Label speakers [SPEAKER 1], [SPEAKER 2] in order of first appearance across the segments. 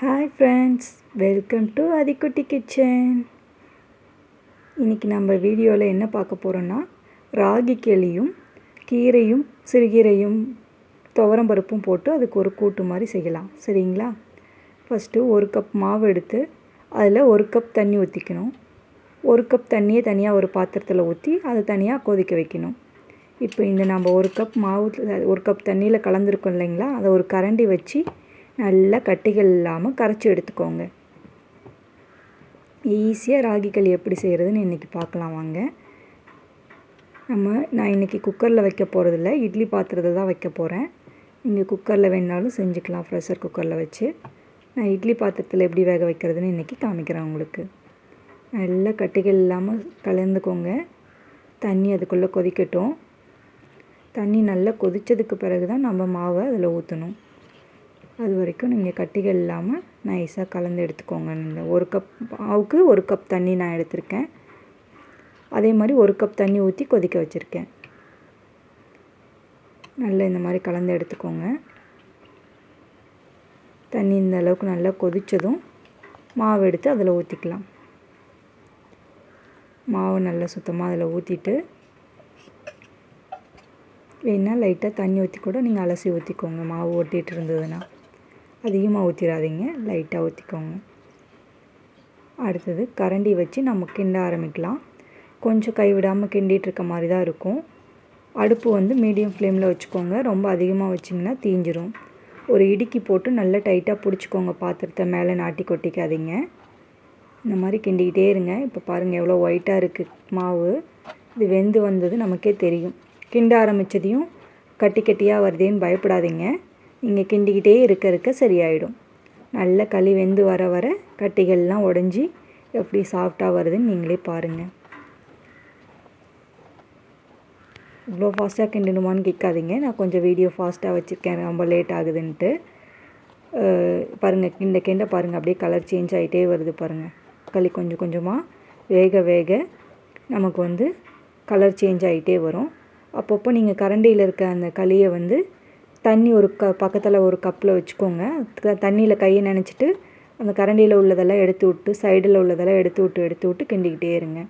[SPEAKER 1] Hi friends welcome to Athikutti kitchen இன்றைக்கி நம்ம வீடியோவில் என்ன பார்க்க போகிறோன்னா ராகி களியும் கீரையும் சிறுகீரையும் துவரம் பருப்பும் போட்டு அதுக்கு ஒரு கூட்டு மாதிரி செய்யலாம். சரிங்களா? ஃபஸ்ட்டு ஒரு கப் மாவு எடுத்து அதில் ஒரு கப் தண்ணி ஊற்றிக்கணும் ஒரு கப் தண்ணியை தனியாக ஒரு பாத்திரத்தில் ஊற்றி அதை தனியாக கொதிக்க வைக்கணும். இப்போ இந்த நம்ம ஒரு கப் மாவு ஒரு கப் தண்ணியில் கலந்துருக்கோம் இல்லைங்களா? அதை ஒரு கரண்டி வச்சு நல்லா கட்டிகள் இல்லாமல் கரைச்சி எடுத்துக்கோங்க. ஈஸியாக ராகி களி எப்படி செய்கிறதுன்னு இன்றைக்கி பார்க்கலாம் வாங்க. நம்ம நான் இன்றைக்கி குக்கரில் வைக்க போகிறதில்ல இட்லி பாத்திரத்தை தான் வைக்க போகிறேன் நீங்கள் குக்கரில் வேணாலும் செஞ்சுக்கலாம். ப்ரெஷர் குக்கரில் வச்சு. நான் இட்லி பாத்திரத்தில் எப்படி வேக வைக்கிறதுன்னு இன்றைக்கி காமிக்கிறேன் உங்களுக்கு. நல்லா கட்டிகள் இல்லாமல் கலந்துக்கோங்க. தண்ணி அதுக்குள்ளே கொதிக்கட்டும். தண்ணி நல்லா கொதித்ததுக்கு பிறகு தான் நம்ம மாவை அதில் ஊற்றணும் அது வரைக்கும் நீங்கள் கட்டிகள் இல்லாமல் நைஸாக கலந்து எடுத்துக்கோங்க. இந்த ஒரு கப் மாவுக்கு ஒரு கப் தண்ணி நான் எடுத்திருக்கேன். அதே மாதிரி ஒரு கப் தண்ணி ஊற்றி கொதிக்க வச்சுருக்கேன். நல்லா இந்த மாதிரி கலந்து எடுத்துக்கோங்க. தண்ணி இந்த அளவுக்கு நல்லா கொதித்ததும் மாவு எடுத்து அதில் ஊற்றிக்கலாம் மாவு நல்லா சுத்தமாக அதில் ஊற்றிட்டு வேணால் லைட்டாக தண்ணி ஊற்றி கூட நீங்கள் அலசி ஊற்றிக்கோங்க மாவு ஒட்டிகிட்டு இருந்ததுன்னா. அதிகமாக ஊற்றிடாதீங்க லைட்டாக ஊற்றிக்கோங்க அடுத்தது கரண்டி வச்சு நம்ம கிண்ட ஆரம்பிக்கலாம். கொஞ்சம் கைவிடாமல் கிண்டிகிட்டு இருக்க மாதிரி தான் இருக்கும். அடுப்பு வந்து மீடியம் ஃப்ளேமில் வச்சுக்கோங்க. ரொம்ப அதிகமாக வச்சிங்கன்னா தீஞ்சிரும். ஒரு இடுக்கி போட்டு நல்லா டைட்டாக பிடிச்சிக்கோங்க. பாத்திரத்தை மேலே நாட்டி கொட்டிக்காதீங்க. இந்த மாதிரி கிண்டிக்கிட்டே இருங்க. இப்போ பாருங்கள் எவ்வளோ ஒயிட்டாக இருக்குது மாவு. இது வெந்து வந்தது நமக்கே தெரியும். கிண்ட ஆரம்பித்ததையும் கட்டி கட்டியாக வருதேன்னு பயப்படாதீங்க. நீங்கள் கிண்டிக்கிட்டே இருக்க இருக்க சரியாயிடும். நல்ல களி வெந்து வர வர கட்டிகள்லாம் உடஞ்சி எப்படி சாஃப்டாக வருதுன்னு நீங்களே பாருங்கள் இவ்வளோ ஃபாஸ்ட்டாக கிண்டணுமான்னு கேட்காதீங்க. நான் கொஞ்சம் வீடியோ ஃபாஸ்ட்டாக வச்சுருக்கேன். ரொம்ப லேட் ஆகுதுன்ட்டு. பாருங்கள் கிண்ட கிண்ட பாருங்கள் அப்படியே கலர் சேஞ்ச் ஆகிட்டே வருது பாருங்கள் களி கொஞ்சம் கொஞ்சமாக வேக வேக நமக்கு வந்து கலர் சேஞ்ச் ஆகிட்டே வரும். அப்பப்போ நீங்கள் கரண்டியில் இருக்க அந்த களியை வந்து தண்ணி ஒரு க பக்கத்தில் ஒரு கப்பில் வச்சுக்கோங்க. தண்ணியில் கையை நினச்சிட்டு அந்த கரண்டியில் உள்ளதெல்லாம் எடுத்து விட்டு சைடில் உள்ளதெல்லாம் எடுத்து விட்டு எடுத்து விட்டு கிண்டிக்கிட்டே இருங்க.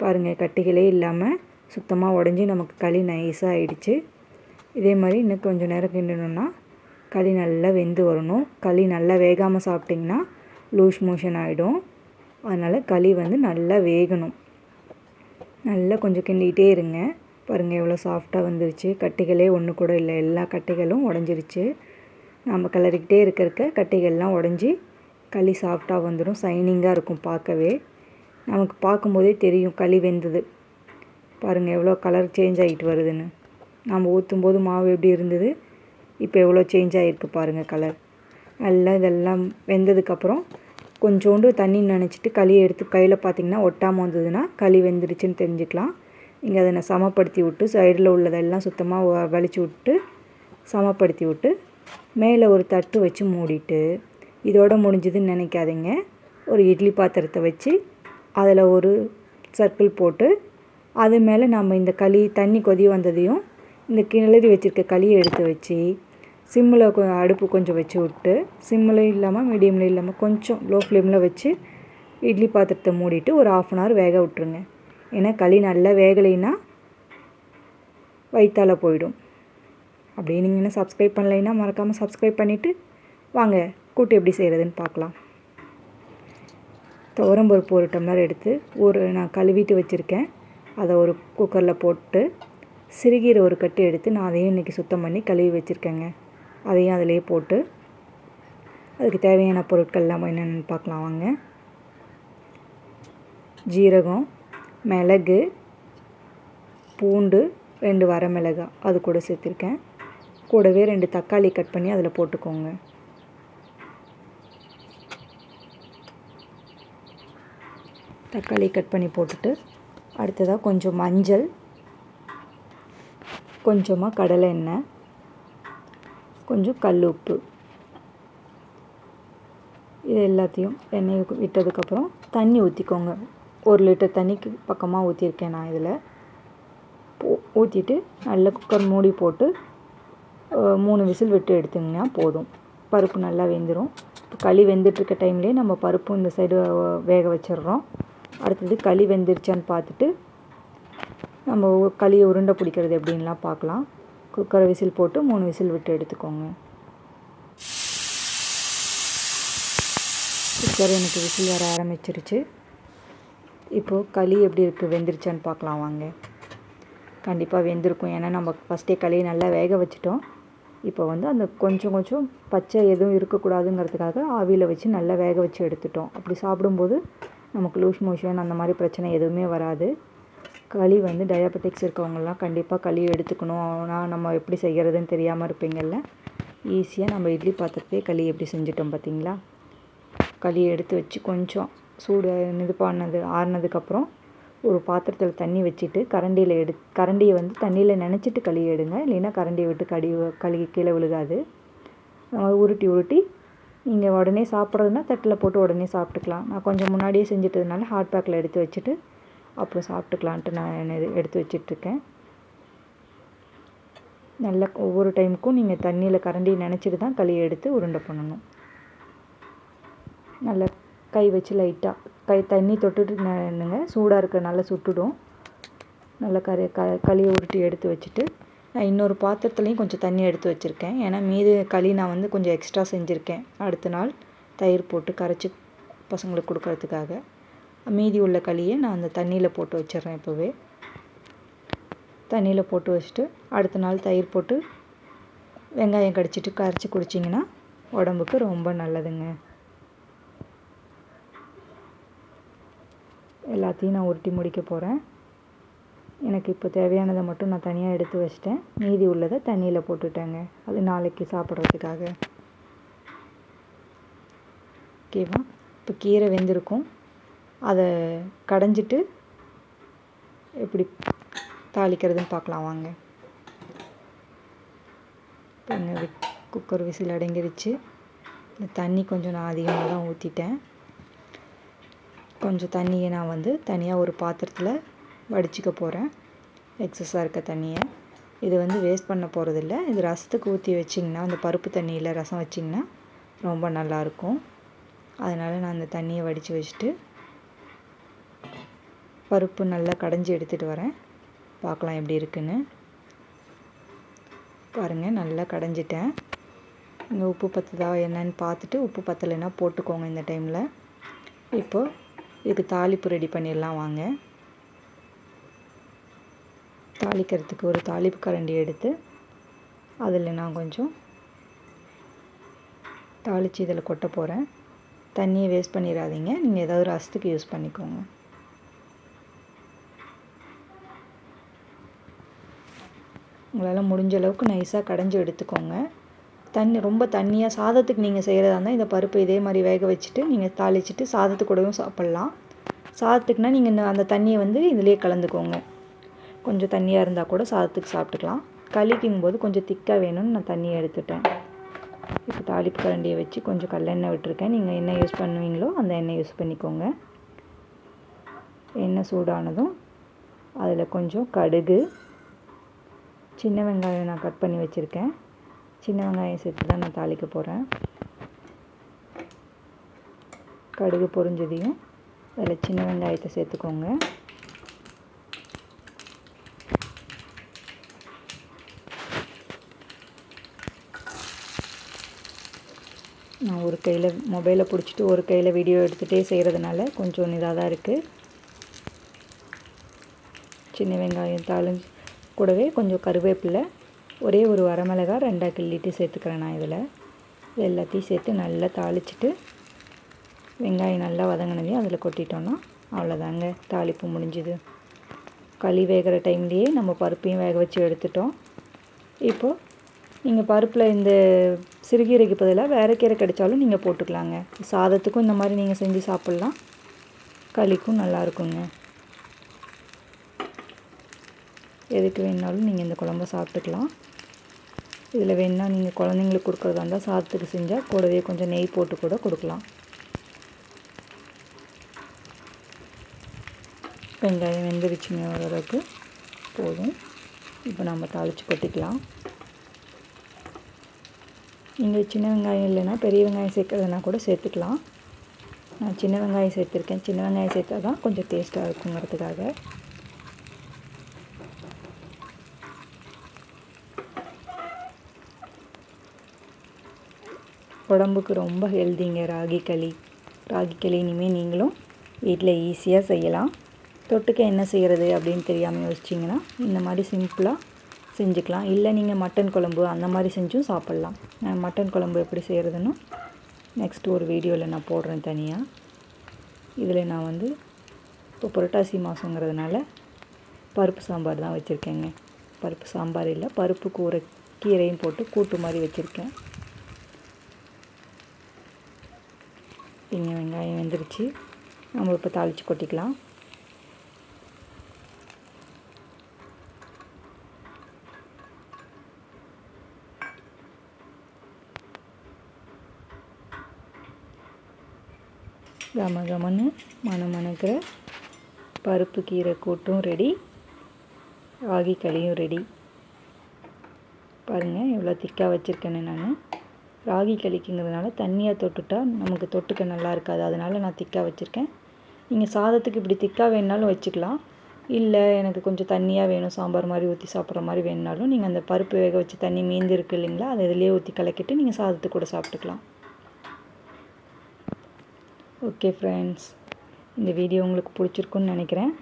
[SPEAKER 1] பாருங்கள் கட்டிகளே இல்லாமல் சுத்தமாக உடஞ்சி நமக்கு களி நைஸாக ஆயிடுச்சு. இதே மாதிரி இன்னும் கொஞ்சம் நேரம் கிண்டணும்னா களி நல்லா வெந்து வரணும். களி நல்லா வேகாமல் சாப்பிட்டிங்கன்னா லூஸ் மோஷன் ஆகிடும் அதனால் களி வந்து நல்லா வேகணும். நல்லா கொஞ்சம் கிண்டிக்கிட்டே இருங்க. பாருங்கள் எவ்வளோ சாஃப்டாக வந்துருச்சு. கட்டிகளே ஒன்று கூட இல்லை. எல்லா கட்டிகளும் உடஞ்சிருச்சு. நம்ம கிளறிக்கிட்டே இருக்க இருக்க கட்டிகள்லாம் உடஞ்சி களி சாஃப்டாக வந்துடும் சைனிங்காக இருக்கும் பார்க்கவே. நமக்கு பார்க்கும்போதே தெரியும் களி வெந்தது. பாருங்கள் எவ்வளோ கலர் சேஞ்ச் ஆகிட்டு வருதுன்னு. நம்ம ஊற்றும் போது மாவு எப்படி இருந்தது? இப்போ எவ்வளோ சேஞ்ச் ஆகிருக்கு பாருங்கள் கலர் நல்லா இதெல்லாம் வெந்ததுக்கப்புறம் கொஞ்சோண்டு தண்ணி நினச்சிட்டு களியை எடுத்து கையில் பார்த்திங்கன்னா ஒட்டாமல் வந்ததுன்னா களி வெந்துருச்சுன்னு தெரிஞ்சுக்கலாம். இங்கே அதை நான் சமப்படுத்தி விட்டு சைடில் உள்ளதெல்லாம் சுத்தமாக வலிச்சு விட்டு சமப்படுத்தி விட்டு மேலே ஒரு தட்டு வச்சு மூடிட்டு இதோட முடிஞ்சதுன்னு நினைக்காதீங்க. ஒரு இட்லி பாத்திரத்தை வச்சு அதில் ஒரு சர்க்கிள் போட்டு அது மேலே நம்ம இந்த களி தண்ணி கொதி வந்ததையும் இந்த கிளறி வச்சுருக்க களியை எடுத்து வச்சு சிம்மில் அடுப்பு கொஞ்சம் வச்சு விட்டு சிம்மில் இல்லாமல் மீடியமில் இல்லாமல் கொஞ்சம் லோ ஃப்ளேமில் வச்சு இட்லி பாத்திரத்தை மூடிட்டு ஒரு ஆஃப் அன் ஹவர் வேக விட்ருங்க ஏன்னா களி நல்லா வேகலைன்னா வயிற்றால் போயிடும். அப்படி நீங்கள் இன்னும் சப்ஸ்கிரைப் பண்ணலைன்னா மறக்காமல் சப்ஸ்கிரைப் பண்ணிவிட்டு வாங்க கூட்டு எப்படி செய்கிறதுன்னு பார்க்கலாம். துவரம்பருப்பு ஒரு டம்ளர் எடுத்து ஒரு நான் கழுவிட்டு வச்சுருக்கேன். அதை ஒரு குக்கரில் போட்டு சிறுகீரை ஒரு கட்டு எடுத்து நான் அதையும் இன்றைக்கி சுத்தம் பண்ணி கழுவி வச்சுருக்கேங்க. அதையும் அதிலேயே போட்டு அதுக்கு தேவையான பொருட்கள்லாம் என்னென்னு பார்க்கலாம் வாங்க. ஜீரகம் மிளகு பூண்டு ரெண்டு வரமிளகா அது கூட சேர்த்துருக்கேன். கூடவே ரெண்டு தக்காளி கட் பண்ணி அதில் போட்டுக்கோங்க. தக்காளி கட் பண்ணி போட்டுட்டு அடுத்ததாக கொஞ்சம் மஞ்சள் கொஞ்சமாக கடலை எண்ணெய் கொஞ்சம் கல் உப்பு. இது எல்லாத்தையும் எண்ணெய் விட்டதுக்கப்புறம் தண்ணி ஊற்றிக்கோங்க ஒரு லிட்டர் தண்ணிக்கு பக்கமாக ஊற்றிருக்கேன் நான் இதில். ஊற்றிட்டு நல்லா குக்கர் மூடி போட்டு மூணு விசில் விட்டு எடுத்துங்கன்னா போதும். பருப்பு நல்லா வெந்துடும் இப்போ களி வெந்துட்டுருக்க டைம்லேயே நம்ம பருப்பும் இந்த சைடு வேக வச்சிடுறோம். அடுத்தது களி வெந்துருச்சான்னு பார்த்துட்டு நம்ம களியை உருண்டை பிடிக்கிறது எப்படின்லாம் பார்க்கலாம். குக்கரை விசில் போட்டு மூணு விசில் விட்டு எடுத்துக்கோங்க. குக்கர் எனக்கு விசில் வர ஆரம்பிச்சிருச்சு. இப்போது களி எப்படி இருக்குது வெந்துருச்சான்னு பார்க்கலாம் வாங்க. கண்டிப்பாக வெந்திருக்கும். ஏன்னா நம்ம ஃபஸ்ட்டே களியை நல்லா வேக வச்சிட்டோம். இப்போ வந்து அந்த கொஞ்சம் கொஞ்சம் பச்சை எதுவும் இருக்கக்கூடாதுங்கிறதுக்காக ஆவியில் வச்சு நல்லா வேக வச்சு எடுத்துட்டோம். அப்படி சாப்பிடும்போது நமக்கு லூஸ் மோஷன் அந்த மாதிரி பிரச்சனை எதுவுமே வராது. களி வந்து டயாபெட்டிக்ஸ் இருக்கவங்கலாம் கண்டிப்பாக களி எடுத்துக்கணும். ஆனால் நம்ம எப்படி செய்கிறதுன்னு தெரியாமல் இருப்பீங்கள்ல ஈஸியாக நம்ம இட்லி பாத்திரத்தையே களி எப்படி செஞ்சுட்டோம் பார்த்தீங்களா களியை எடுத்து வச்சு கொஞ்சம் சூடு இது பண்ணது ஆறுனதுக்கப்புறம் ஒரு பாத்திரத்தில் தண்ணி வச்சுட்டு கரண்டியில் எடு கரண்டியை வந்து தண்ணியில் நனைச்சிட்டு கழுவி எடுங்க. இல்லைன்னா கரண்டியை விட்டு கடி கழுகி கீழே விழுகாது. உருட்டி உருட்டி நீங்கள் உடனே சாப்பிட்றதுனா தட்டில் போட்டு உடனே சாப்பிட்டுக்கலாம். நான் கொஞ்சம் முன்னாடியே செஞ்சிட்டதுனால ஹாட் பேக்கில் எடுத்து வச்சுட்டு அப்புறம் சாப்பிட்டுக்கலான்ட்டு நான் எடுத்து வச்சிட்ருக்கேன். நல்லா ஒவ்வொரு டைமுக்கும் நீங்கள் தண்ணியில் கரண்டியை நினச்சிட்டு தான் களியை எடுத்து உருண்டை பண்ணணும். நல்லா கை வச்சு லைட்டாக கை தண்ணி தொட்டுட்டு நின்னுங்க சூடாக இருக்க நல்லா சுட்டுடும். நல்லா கறி க களியை உருட்டி எடுத்து வச்சுட்டு நான் இன்னொரு பாத்திரத்துலேயும் கொஞ்சம் தண்ணி எடுத்து வச்சுருக்கேன். ஏன்னா மீது களி நான் வந்து கொஞ்சம் எக்ஸ்ட்ரா செஞ்சுருக்கேன். அடுத்த நாள் தயிர் போட்டு கரைச்சி பசங்களுக்கு கொடுக்கறதுக்காக. மீதி உள்ள களியை நான் அந்த தண்ணியில் போட்டு வச்சிடுறேன் இப்போவே. தண்ணியில் போட்டு வச்சுட்டு அடுத்த நாள் தயிர் போட்டு வெங்காயம் கடிச்சிட்டு கரைச்சி குடிச்சிங்கன்னா உடம்புக்கு ரொம்ப நல்லதுங்க. எல்லாத்தையும் நான் உருட்டி முடிக்க போகிறேன் எனக்கு இப்போ தேவையானதை மட்டும் நான் தனியாக எடுத்து வச்சிட்டேன். மீதி உள்ளதை தண்ணியில் போட்டுட்டேங்க. அது நாளைக்கு சாப்பிட்றதுக்காக. ஓகேவா இப்போ கீரை வெந்திருக்கும். அதை கடைஞ்சிட்டு எப்படி தாளிக்கிறதுன்னு பார்க்கலாம் வாங்க. பாருங்க குக்கர் விசில் அடங்கிருச்சு. இந்த தண்ணி கொஞ்சம் நான் அதிகமாக தான் ஊற்றிட்டேன் கொஞ்சம் தண்ணியை நான் வந்து தனியாக ஒரு பாத்திரத்தில் வடிச்சிக்க போகிறேன் எக்ஸஸாக இருக்க தண்ணியை. இது வந்து வேஸ்ட் பண்ண போகிறதில்ல இது ரசத்துக்கு ஊற்றி வச்சிங்கன்னா அந்த பருப்பு தண்ணியில் ரசம் வச்சிங்கன்னா ரொம்ப நல்லாயிருக்கும் அதனால் நான் அந்த தண்ணியை வடித்து வச்சுட்டு பருப்பு நல்லா கடைஞ்சி எடுத்துகிட்டு வரேன். பார்க்கலாம் எப்படி இருக்குன்னு. பாருங்கள் நல்லா கடைஞ்சிட்டேன். இங்கே உப்பு பத்துதா என்னன்னு பார்த்துட்டு உப்பு பத்தலைன்னா போட்டுக்கோங்க இந்த டைமில் இப்போது இதுக்கு தாளிப்பு ரெடி பண்ணிடலாம் வாங்க. தாளிக்கிறதுக்கு ஒரு தாளிப்பு கரண்டி எடுத்து அதில் நான் கொஞ்சம் தாளித்து இதில் கொட்ட போகிறேன் தண்ணியை வேஸ்ட் பண்ணிடாதீங்க. நீங்கள் ஏதாவது ரசத்துக்கு யூஸ் பண்ணிக்கோங்க. உங்களால் முடிஞ்ச அளவுக்கு நைஸாக கடைஞ்சி எடுத்துக்கோங்க. தண்ணி ரொம்ப தண்ணியாக சாதத்துக்கு நீங்கள் செய்கிறதா இருந்தால் இந்த பருப்பு இதே மாதிரி வேக வச்சுட்டு நீங்கள் தாளிச்சிட்டு சாதத்து கூடவும் சாப்பிட்லாம். சாதத்துக்குனா நீங்கள் அந்த தண்ணியை வந்து இதிலே கலந்துக்கோங்க. கொஞ்சம் தண்ணியாக இருந்தால் கூட சாதத்துக்கு சாப்பிட்டுக்கலாம். கழிக்கும் போது கொஞ்சம் திக்காக வேணும்னு நான் தண்ணியை எடுத்துட்டேன். இப்போ தாளிப்பு கரண்டியை வச்சு கொஞ்சம் கல்லெண்ணெய் விட்டுருக்கேன். நீங்கள் என்ன யூஸ் பண்ணுவீங்களோ அந்த எண்ணெய் யூஸ் பண்ணிக்கோங்க. எண்ணெய் சூடானதும் அதில் கொஞ்சம் கடுகு சின்ன வெங்காயம் நான் கட் பண்ணி வச்சுருக்கேன். சின்ன வெங்காயம் சேர்த்து தான் நான் தாளிக்க போகிறேன் கடுகு பொரிஞ்சதையும் அதில் சின்ன வெங்காயத்தை சேர்த்துக்கோங்க. நான் ஒரு கையில் மொபைலை பிடிச்சிட்டு ஒரு கையில் வீடியோ எடுத்துகிட்டே செய்கிறதுனால கொஞ்சம் இதாக தான் இருக்குது சின்ன வெங்காயம் தாளிஞ்சு கூடவே கொஞ்சம் கருவேப்பிலை ஒரே ஒரு வரமிளகா ரெண்டாக கிள்ளிட்டு சேர்த்துக்கிறேன் நான் இதில். இது எல்லாத்தையும் சேர்த்து நல்லா தாளிச்சிட்டு வெங்காயம் நல்லா வதங்கினதையும் அதில் கொட்டிட்டோன்னா அவ்வளோதாங்க. தாளிப்பு முடிஞ்சுது. களி வேகிற டைம்லேயே நம்ம பருப்பையும் வேக வச்சு எடுத்துட்டோம். இப்போது நீங்கள் பருப்பில் இந்த சிறுகீரைக்கு பதிலாக வேறு கீரை கிடைச்சாலும் நீங்கள் போட்டுக்கலாங்க. சாதத்துக்கும் இந்த மாதிரி நீங்கள் செஞ்சு சாப்பிட்லாம். களிக்கும் நல்லா இருக்குங்க. எதுக்கு வேணாலும் நீங்கள் இந்த குழம்ப சாப்பிட்டுக்கலாம். இதில் வேணுன்னா நீங்கள் குழந்தைங்களுக்கு கொடுக்குறதா இருந்தால் சாதத்துக்கு செஞ்சால் கூடவே கொஞ்சம் நெய் போட்டு கூட கொடுக்கலாம். வெங்காயம் வெந்துருச்சுங்க ஓரளவுக்கு. போதும். இப்போ நம்ம தாளித்து கொட்டிக்கலாம். நீங்கள் சின்ன வெங்காயம் இல்லைன்னா பெரிய வெங்காயம் சேர்க்குறதுனா கூட சேர்த்துக்கலாம். நான் சின்ன வெங்காயம் சேர்த்துருக்கேன். சின்ன வெங்காயம் சேர்த்தா தான் கொஞ்சம் டேஸ்ட்டாக இருக்குங்கிறதுக்காக. உடம்புக்கு ரொம்ப ஹெல்திங்க ராகி களி. ராகி களி இனிமேல் நீங்களும் வீட்டில் ஈஸியாக செய்யலாம். தொட்டுக்க என்ன செய்கிறது அப்படின்னு தெரியாமல் யோசிச்சிங்கன்னா இந்த மாதிரி சிம்பிளாக செஞ்சுக்கலாம். இல்லை நீங்கள் மட்டன் குழம்பு அந்த மாதிரி செஞ்சும் சாப்பிட்லாம். நான் மட்டன் குழம்பு எப்படி செய்கிறதுன்னு நெக்ஸ்ட் ஒரு வீடியோவில் நான் போடுறேன் தனியாக இதில் நான் வந்து இப்போ புரட்டாசி மாதங்கிறதுனால பருப்பு சாம்பார் தான் வச்சுருக்கேங்க. பருப்பு சாம்பார் இல்லை பருப்பு கூரை கீரையும் போட்டு கூட்டு மாதிரி வச்சுருக்கேன். இங்கே வெங்காயம் வெந்துருச்சு. நம்ம இப்போ தாளித்து கொட்டிக்கலாம். கம கமன்னு மணம் மணக்கிற பருப்பு கீரை கூட்டும் ரெடி. ராகி களியும் ரெடி. பாருங்கள் எவ்வளோ திக்காக வச்சுருக்கேன்னு நான். ராகி களிக்குங்கிறதுனால தண்ணியாக தொட்டுட்டா நமக்கு தொட்டுக்க நல்லா இருக்காது. அதனால் நான் திக்காக வச்சுருக்கேன். நீங்கள் சாதத்துக்கு இப்படி திக்காக வேணுனாலும் வச்சுக்கலாம். இல்லை எனக்கு கொஞ்சம் தண்ணியாக வேணும் சாம்பார் மாதிரி ஊற்றி சாப்பிட்ற மாதிரி வேணுனாலும் நீங்கள் அந்த பருப்பு வேக வச்சு தண்ணி மீந்து இருக்குது இல்லைங்களா அதை இதிலே ஊற்றி கலக்கிட்டு நீங்கள் சாதத்துக்கு கூட சாப்பிட்டுக்கலாம். ஓகே ஃப்ரெண்ட்ஸ் இந்த வீடியோ உங்களுக்கு பிடிச்சிருக்குன்னு நினைக்கிறேன்.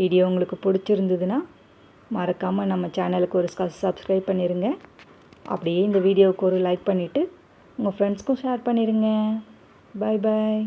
[SPEAKER 1] வீடியோ உங்களுக்கு பிடிச்சிருந்ததுன்னா மறக்காமல் நம்ம சேனலுக்கு ஒரு சப்ஸ்கிரைப் பண்ணிடுங்க அப்படியே இந்த வீடியோவுக்கு ஒரு லைக் பண்ணிவிட்டு உங்கள் ஃப்ரெண்ட்ஸ்க்கும் ஷேர் பண்ணிடுங்க பாய் பாய்